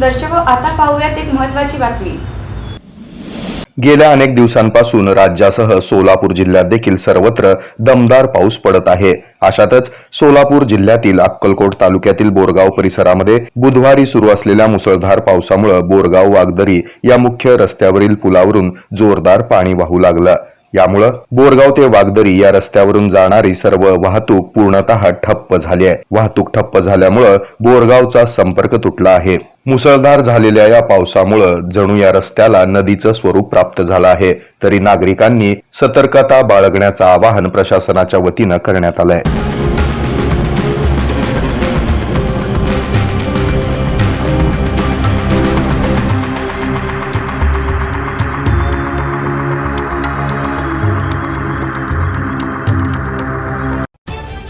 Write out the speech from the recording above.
दर्शक आता पाहूयात एक महत्वाची बातमी. गेल्या अनेक दिवसांपासून राज्यासह सोलापूर जिल्ह्यात देखील सर्वत्र दमदार पाऊस पडत आहे. अशातच सोलापूर जिल्ह्यातील अक्कलकोट तालुक्यातील बोरगाव परिसरामध्ये बुधवारी सुरू असलेल्या मुसळधार पावसामुळे बोरगाव वागदरी या मुख्य रस्त्यावरील पुलावरून जोरदार पाणी वाहू लागलं. यामुळं बोरगाव ते वागदरी या रस्त्यावरून जाणारी सर्व वाहतूक पूर्णतः ठप्प झाली आहे. वाहतूक ठप्प झाल्यामुळं बोरगावचा संपर्क तुटला आहे. मुसळधार झालेल्या या पावसामुळं जणू या रस्त्याला नदीचं स्वरूप प्राप्त झालं आहे. तरी नागरिकांनी सतर्कता बाळगण्याचं आवाहन प्रशासनाच्या वतीनं करण्यात आलंय.